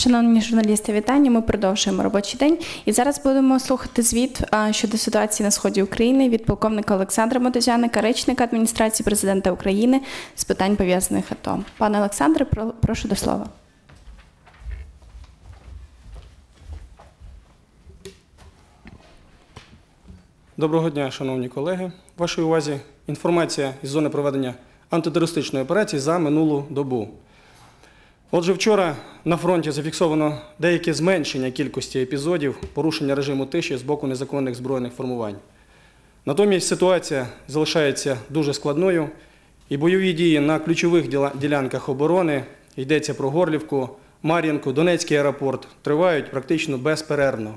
Шановні журналісти, вітання. Ми продовжуємо робочий день. І зараз будемо слухати звіт щодо ситуації на сході України від полковника Олександра Мотозяника, речника адміністрації президента України з питань пов'язаних АТО. Пане Олександре, прошу до слова. Доброго дня, шановні колеги. Вашій увазі інформація із зони проведення антитерористичної операції за минулу добу. Отже, вчора на фронті зафіксовано деяке зменшення кількості епізодів порушення режиму тиші з боку незаконних збройних формувань. Натомість ситуація залишається дуже складною, і бойові дії на ключових ділянках оборони йдеться про Горлівку, Мар'їнку, Донецький аеропорт, тривають практично безперервно.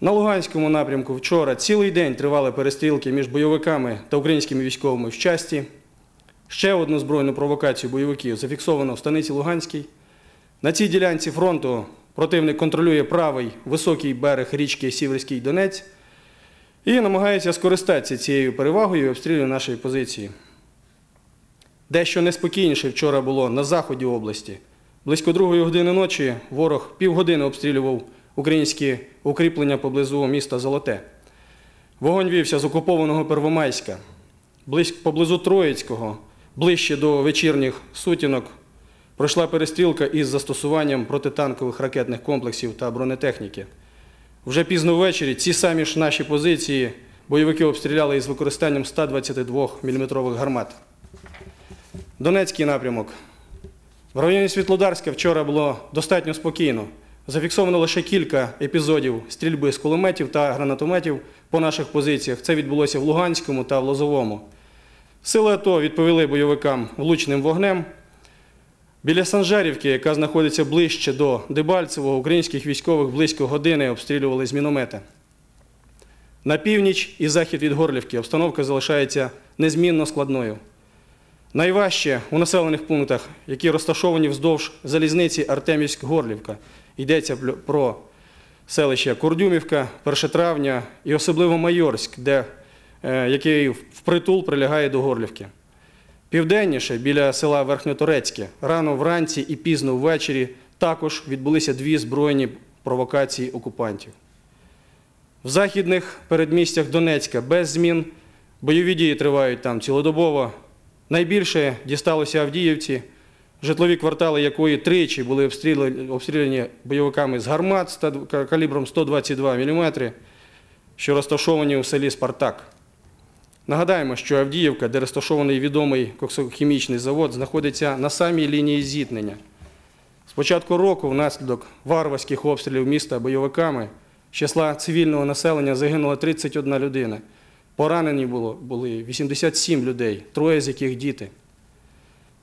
На Луганському напрямку вчора цілий день тривали перестрілки між бойовиками та українськими військовими в часті. Ще одну збройну провокацію бойовиків зафіксовано в станиці Луганській. На цій ділянці фронту противник контролює правий високий берег річки Сіверський Донець і намагається скористатися цією перевагою і обстрілює наші позиції. Дещо неспокійніше вчора було на заході області. Близько другої години ночі ворог півгодини обстрілював українські укріплення поблизу міста Золоте. Вогонь вівся з окупованого Первомайська, поблизу Троїцького, ближче до вечірніх сутінок. Пройшла перестрілка із застосуванням протитанкових ракетних комплексів та бронетехніки. Вже пізно ввечері ці самі ж наші позиції бойовики обстріляли із використанням 122 мм гармат. Донецький напрямок. В районі Світлодарська вчора було достатньо спокійно. Зафіксовано лише кілька епізодів стрільби з кулеметів та гранатометів по наших позиціях. Це відбулося в Луганському та в Лозовому. Сили АТО відповіли бойовикам влучним вогнем. Біля Санжарівки, яка знаходиться ближче до Дебальцевого, українських військових близько години обстрілювали з міномета. На північ і захід від Горлівки обстановка залишається незмінно складною. Найважче у населених пунктах, які розташовані вздовж залізниці Артемівськ-Горлівка. Йдеться про селища Курдюмівка, Першотравня і особливо Майорськ, де, який впритул прилягає до Горлівки. Південніше, біля села Верхньоторецьке, рано вранці і пізно ввечері також відбулися дві збройні провокації окупантів. В західних передмістях Донецька без змін бойові дії тривають там цілодобово. Найбільше дісталося Авдіївці, житлові квартали якої тричі були обстріляні бойовиками з гармат калібром 122 мм, що розташовані у селі Спартак. Нагадаємо, що Авдіївка, де розташований відомий коксохімічний завод, знаходиться на самій лінії зіткнення. З початку року, внаслідок варварських обстрілів міста бойовиками, з числа цивільного населення загинула 31 людина. Поранені було, були 87 людей, троє з яких діти.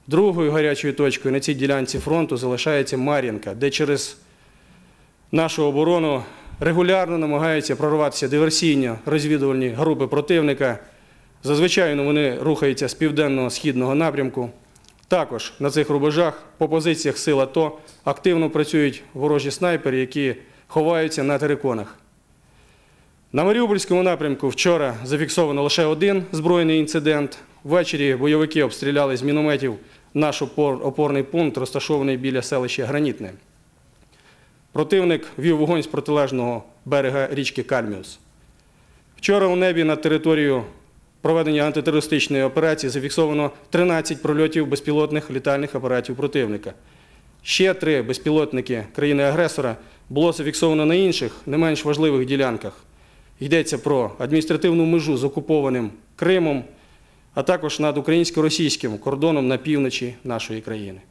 Другою гарячою точкою на цій ділянці фронту залишається Мар'їнка, де через нашу оборону регулярно намагаються прорватися диверсійні розвідувальні групи противника. Зазвичай вони рухаються з південного східного напрямку. Також на цих рубежах по позиціях сил АТО активно працюють ворожі снайпери, які ховаються на териконах. На Маріупольському напрямку вчора зафіксовано лише один збройний інцидент. Ввечері бойовики обстріляли з мінометів наш опорний пункт, розташований біля селища Гранітне. Противник вів вогонь з протилежного берега річки Кальміус. Вчора у небі над територією проведення антитерористичної операції зафіксовано 13 прольотів безпілотних літальних апаратів противника. Ще три безпілотники країни-агресора було зафіксовано на інших, не менш важливих ділянках. Йдеться про адміністративну межу з окупованим Кримом, а також над українсько-російським кордоном на півночі нашої країни.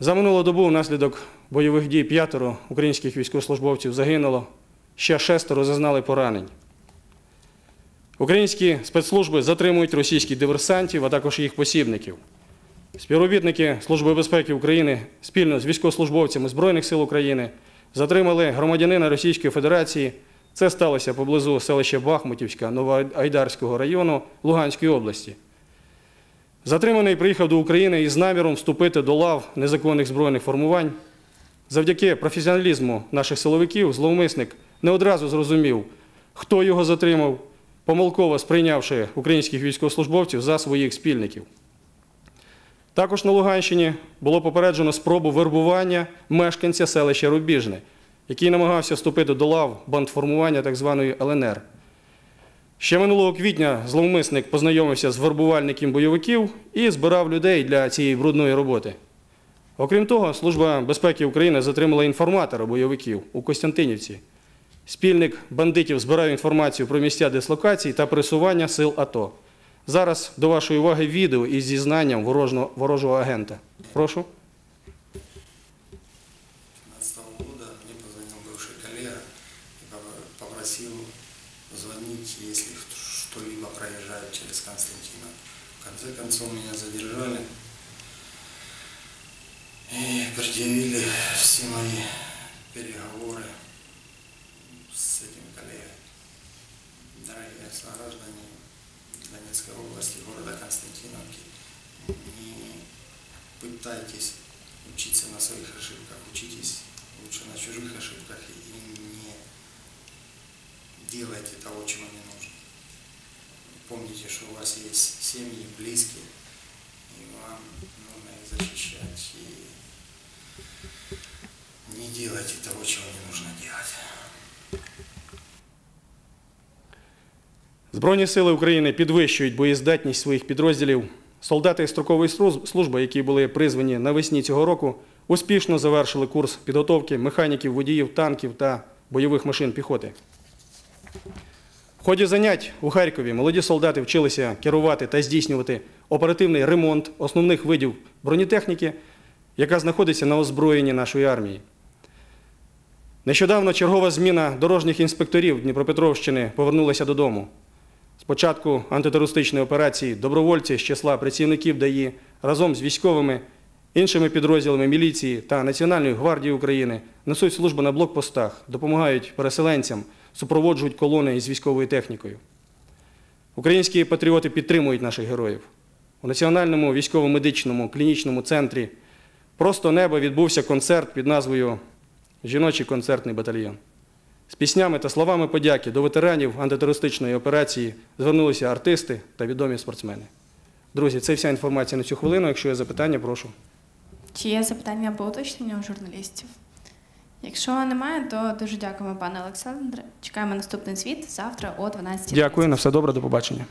За минулу добу внаслідок бойових дій п'ятеро українських військовослужбовців загинуло, ще шестеро зазнали поранень. Українські спецслужби затримують російських диверсантів, а також їх посібників. Співробітники Служби безпеки України спільно з військовослужбовцями Збройних сил України затримали громадянина Російської Федерації. Це сталося поблизу селища Бахмутівська Новоайдарського району Луганської області. Затриманий приїхав до України із наміром вступити до лав незаконних збройних формувань. Завдяки професіоналізму наших силовиків зловмисник не одразу зрозумів, хто його затримав, помилково сприйнявши українських військовослужбовців за своїх спільників. Також на Луганщині було попереджено спробу вербування мешканця селища Рубіжне, який намагався вступити до лав бандформування так званої ЛНР. Ще минулого квітня зловмисник познайомився з вербувальником бойовиків і збирав людей для цієї брудної роботи. Окрім того, Служба безпеки України затримала інформатора бойовиків у Костянтинівці. Спільник бандитів збирав інформацію про місця дислокації та пересування сил АТО. Зараз до вашої уваги відео із зізнанням ворожого, ворожого агента. Прошу. 2015 года мне позвонил бывший коллега и пов- попросил звонить, если что-либо проезжает через Константина. В конце концов меня задержали и предъявили все мои переговоры Дорогие сограждане Донецкой области, города Константиновки, не пытайтесь учиться на своих ошибках, учитесь лучше на чужих ошибках и не делайте того, чего не нужно. Помните, что у вас есть семьи, близкие, и вам нужно их защищать. И не делайте того, чего не нужно делать. Збройні сили України підвищують боєздатність своїх підрозділів. Солдати строкової служби, які були призвані навесні цього року, успішно завершили курс підготовки механіків, водіїв, танків та бойових машин піхоти. В ході занять у Харкові молоді солдати вчилися керувати та здійснювати оперативний ремонт основних видів бронетехніки, яка знаходиться на озброєнні нашої армії. Нещодавно чергова зміна дорожніх інспекторів Дніпропетровщини повернулася додому. З початку антитерористичної операції добровольці з числа працівників ДАІ разом з військовими, іншими підрозділами міліції та Національної гвардії України несуть службу на блокпостах, допомагають переселенцям, супроводжують колони із військовою технікою. Українські патріоти підтримують наших героїв. У Національному військово-медичному клінічному центрі Просто небо відбувся концерт під назвою Жіночий концертний батальйон. З піснями та словами подяки до ветеранів антитерористичної операції звернулися артисти та відомі спортсмени. Друзі, це вся інформація на цю хвилину. Якщо є запитання, прошу. Чи є запитання або уточнення у журналістів? Якщо немає, то дуже дякуємо, пане Олександре. Чекаємо наступний звіт завтра о 12.00. Дякую, на все добре, до побачення.